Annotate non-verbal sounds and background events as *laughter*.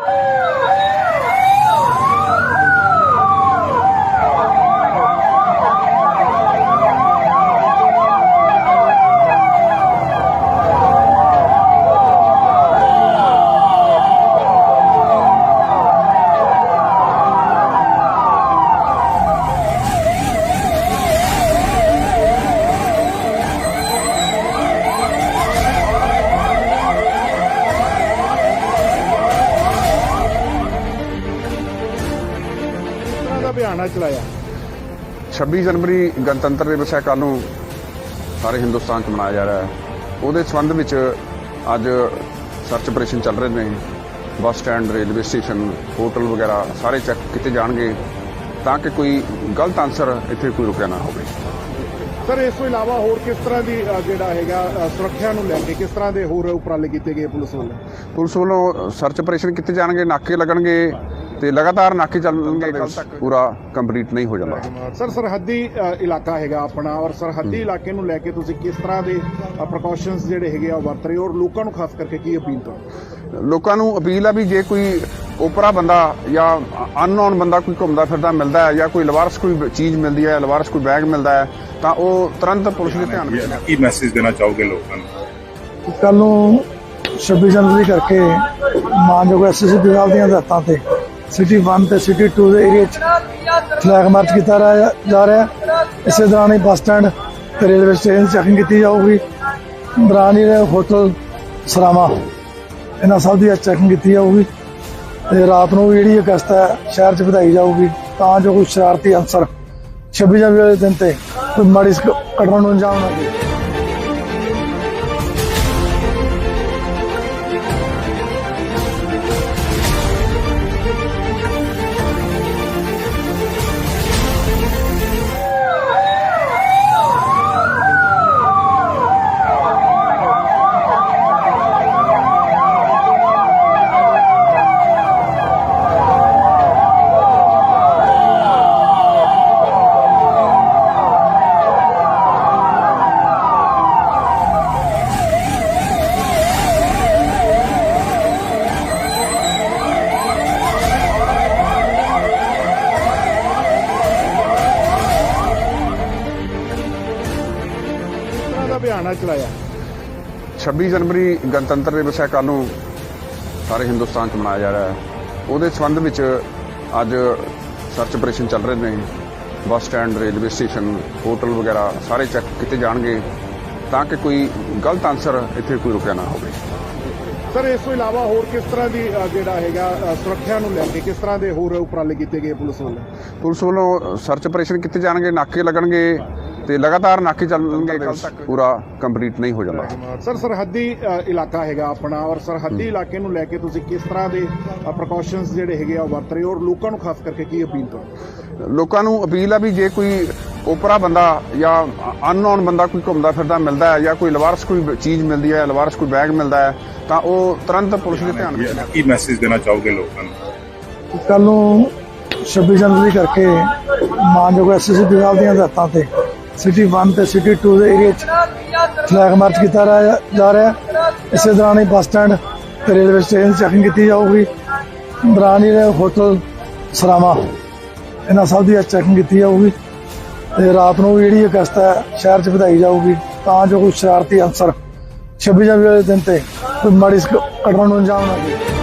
ਕਿਸ *laughs* ਦਾ ਅਭਿਆਨ ਆ ਚਲਾਇਆ? 26 ਜਨਵਰੀ ਗਣਤੰਤਰ ਦਿਵਸ ਹੈ ਕੱਲ੍ਹ ਨੂੰ ਸਾਰੇ ਹਿੰਦੁਸਤਾਨ 'ਚ ਮਨਾਇਆ ਜਾ ਰਿਹਾ ਹੈ। ਉਹਦੇ ਸੰਬੰਧ ਵਿੱਚ ਅੱਜ ਸਰਚ ਆਪਰੇਸ਼ਨ ਚੱਲ ਰਹੇ ਨੇ bus stand railway station hotel ਵਗੈਰਾ ਸਾਰੇ ਚੈੱਕ ਕੀਤੇ ਜਾਣਗੇ ਤਾਂ ਕਿ ਕੋਈ ਗਲਤ ਆਨਸਰ ਇੱਥੇ ਕੋਈ ਰੁਕਿਆ ਨਾ ਹੋਵੇ। ਸਰ ਇਸ ਤੋਂ ਇਲਾਵਾ ਹੋਰ ਕਿਸ ਤਰ੍ਹਾਂ ਦੀ ਜਿਹੜਾ ਹੈਗਾ ਸੁਰੱਖਿਆ ਨੂੰ ਲੈ ਕੇ ਕਿਸ ਤਰ੍ਹਾਂ ਦੇ ਹੋਰ ਉਪਰਾਲੇ ਕੀਤੇ ਗਏ ਪੁਲਿਸ ਵੱਲੋਂ? ਪੁਲਿਸ ਵੱਲੋਂ ਸਰਚ ਆਪਰੇਸ਼ਨ ਕੀਤੇ ਜਾਣਗੇ ਨਾਕੇ ਲੱਗਣਗੇ ਤੇ ਲਗਾਤਾਰ ਨਾਕੇ ਚੱਲਣਗੇ ਪੂਰਾ ਕੰਪਲੀਟ ਨਹੀਂ ਹੋ ਜਾਂਦਾ। ਸਰ ਸਰਹੱਦੀ ਇਲਾਕਾ ਹੈਗਾ ਆਪਣਾ ਔਰ ਸਰਹੱਦੀ ਇਲਾਕੇ ਨੂੰ ਲੈ ਕੇ ਤੁਸੀਂ ਕਿਸ ਤਰ੍ਹਾਂ ਦੇ ਪ੍ਰੀਕਾਸ਼ਨਸ ਜਿਹੜੇ ਹੈਗੇ ਆ ਵਰਤ ਰਹੇ ਹੋ ਔਰ ਲੋਕਾਂ ਨੂੰ ਖਾਸ ਕਰਕੇ ਕੀ ਅਪੀਲ ਕਰੋ ਲੋਕਾਂ ਨੂੰ ਅਪੀਲ ਆ ਵੀ ਜੇ ਕੋਈ ਓਪਰਾ ਬੰਦਾ ਜਾਂ ਅਨਨੋਨ ਬੰਦਾ ਕੋਈ ਘੁੰਮਦਾ ਫਿਰਦਾ ਮਿਲਦਾ ਹੈ ਜਾਂ ਕੋਈ ਲਵਾਰਸ ਕੋਈ ਚੀਜ਼ ਮਿਲਦੀ ਹੈ ਲਵਾਰਸ ਕੋਈ ਬੈਗ ਮਿਲਦਾ ਹੈ ਤਾਂ ਉਹ ਤੁਰੰਤ ਪੁਲਿਸ ਦੇ ਧਿਆਨ ਵਿੱਚ ਕੀ ਮੈਸੇਜ ਦੇਣਾ ਚਾਹੋਗੇ ਲੋਕਾਂ ਨੂੰ? ਕੱਲ ਨੂੰ 26 ਜਨਵਰੀ ਕਰਕੇ ਮਾਨਯੋਗ ਐਸਐਸਪੀ ਸਾਹਿਬ ਦੀਆਂ ਹਦਾਇਤਾਂ ਤੇ ਸਿਟੀ 1 ਤੇ ਸਿਟੀ 2 ਦੇ ਏਰੀਆ 'ਚ ਫਲੈਗ ਮਾਰਚ ਕੀਤਾ ਰਿਹਾ- ਜਾ ਰਿਹਾ ਇਸੇ ਦੌਰਾਨ ਹੀ ਬੱਸ ਸਟੈਂਡ ਤੇ ਰੇਲਵੇ ਸਟੇਸ਼ਨ ਚੈਕਿੰਗ ਕੀਤੀ ਜਾਊਗੀ। ਦੌਰਾਨ ਹੀ ਹੋਟਲ ਸਰਾਮਾ ਇਹਨਾਂ ਸਭ ਦੀ ਚੈਕਿੰਗ ਕੀਤੀ ਜਾਊਗੀ। ਤੇ ਰਾਤ ਨੂੰ ਵੀ ਜਿਹੜੀ ਅਗਸਤ ਹੈ, ਸ਼ਹਿਰ 'ਚ ਵਧਾਈ ਜਾਊਗੀ। ਤਾਂ ਜੋ ਕੋਈ ਸ਼ਰਾਰਤੀ ਅਨਸਰ 26 ਜਨਵਰੀ ਵਾਲੇ ਦਿਨ ਤੇ ਕੋਈ ਮਾੜੀ ਸ- ਘਟਨਾ ਨੂੰ ਅੰਜਾਮ ਨਾ ਦੇ। ਦਾ ਅਭਿਆਨ ਆ ਚਲਾਇਆ। 26 ਜਨਵਰੀ ਗਣਤੰਤਰ ਦਿਵਸ ਹੈ ਕੱਲ੍ਹ ਨੂੰ ਸਾਰੇ ਹਿੰਦੁਸਤਾਨ 'ਚ ਮਨਾਇਆ ਜਾ ਰਿਹਾ ਹੈ। ਉਹਦੇ ਸੰਬੰਧ ਵਿੱਚ ਅੱਜ ਸਰਚ ਆਪਰੇਸ਼ਨ ਚੱਲ ਰਹੇ ਨੇ bus stand railway station hotel ਵਗੈਰਾ ਸਾਰੇ ਚੈੱਕ ਕੀਤੇ ਜਾਣਗੇ ਤਾਂ ਕਿ ਕੋਈ ਗਲਤ ਆਨਸਰ ਇੱਥੇ ਕੋਈ ਰੁਕਿਆ ਨਾ ਹੋਵੇ। ਸਰ ਇਸ ਤੋਂ ਇਲਾਵਾ ਹੋਰ ਕਿਸ ਤਰ੍ਹਾਂ ਦੀ ਜਿਹੜਾ ਹੈਗਾ ਸੁਰੱਖਿਆ ਨੂੰ ਲੈ ਕੇ ਕਿਸ ਤਰ੍ਹਾਂ ਦੇ ਹੋਰ ਉਪਰਾਲੇ ਕੀਤੇ ਗਏ ਪੁਲਿਸ ਵੱਲੋਂ? ਪੁਲਿਸ ਵੱਲੋਂ ਸਰਚ ਆਪਰੇਸ਼ਨ ਕੀਤੇ ਜਾਣਗੇ ਨਾਕੇ ਲੱਗਣਗੇ ਤੇ ਲਗਾਤਾਰ ਨਾਕੇ ਚੱਲਣਗੇ ਪੂਰਾ ਕੰਪਲੀਟ ਨਹੀਂ ਹੋ ਜਾਂਦਾ। ਸਰ ਸਰਹੱਦੀ ਇਲਾਕਾ ਹੈਗਾ ਆਪਣਾ ਔਰ ਸਰਹੱਦੀ ਇਲਾਕੇ ਨੂੰ ਲੈ ਕੇ ਤੁਸੀਂ ਕਿਸ ਤਰ੍ਹਾਂ ਦੇ ਪ੍ਰੀਕਾਸ਼ਨਸ ਜਿਹੜੇ ਹੈਗੇ ਆ ਉਹ ਵਰਤ ਰਹੇ ਹੋ ਔਰ ਲੋਕਾਂ ਨੂੰ ਖਾਸ ਕਰਕੇ ਕੀ ਅਪੀਲ ਕਰੋ ਲੋਕਾਂ ਨੂੰ ਅਪੀਲ ਆ ਵੀ ਜੇ ਕੋਈ ਓਪਰਾ ਬੰਦਾ ਜਾਂ ਅਨਨੋਨ ਬੰਦਾ ਕੋਈ ਘੁੰਮਦਾ ਫਿਰਦਾ ਮਿਲਦਾ ਹੈ ਜਾਂ ਕੋਈ ਲਵਾਰਸ ਕੋਈ ਚੀਜ਼ ਮਿਲਦੀ ਹੈ ਲਵਾਰਸ ਕੋਈ ਬੈਗ ਮਿਲਦਾ ਹੈ ਤਾਂ ਉਹ ਤੁਰੰਤ ਪੁਲਿਸ ਦੇ ਧਿਆਨ ਵਿੱਚ ਲਿਆ ਕੀ ਮੈਸੇਜ ਦੇਣਾ ਚਾਹੋਗੇ ਲੋਕਾਂ ਨੂੰ? ਕੱਲ ਨੂੰ 26 ਜਨਵਰੀ ਕਰਕੇ ਮਾਨਯੋਗ ਐਸਐਸਪੀ ਸਾਹਿਬ ਦੀਆਂ ਹਦਾਇਤਾਂ ਤੇ ਸਿਟੀ 1 ਤੇ ਸਿਟੀ 2 ਦੇ ਏਰੀਆ 'ਚ ਫਲੈਗ ਮਾਰਚ ਕੀਤਾ ਜਾ ਰਿਹਾ ਹੈ। ਇਸੇ ਦੌਰਾਨ ਹੀ ਬੱਸ ਸਟੈਂਡ ਤੇ ਰੇਲਵੇ ਸਟੇਸ਼ਨ ਚੈਕਿੰਗ ਕੀਤੀ ਜਾਊਗੀ। ਦੌਰਾਨ ਹੀ ਹੋਟਲ ਸਰਾਮਾ ਇਹਨਾਂ ਸਭ ਦੀ ਚੈਕਿੰਗ ਕੀਤੀ ਜਾਊਗੀ। ਤੇ ਰਾਤ ਨੂੰ ਵੀ ਜਿਹੜੀ ਅਗਸਤ ਹੈ, ਸ਼ਹਿਰ 'ਚ ਵਧਾਈ ਜਾਊਗੀ। ਤਾਂ ਜੋ ਕੋਈ ਸ਼ਰਾਰਤੀ ਅਨਸਰ 26 ਜਨਵਰੀ ਵਾਲੇ ਦਿਨ ਤੇ ਕੋਈ ਮਾੜੀ ਸ- ਘਟਨਾ ਨੂੰ ਅੰਜਾਮ ਨਾ ਦੇ।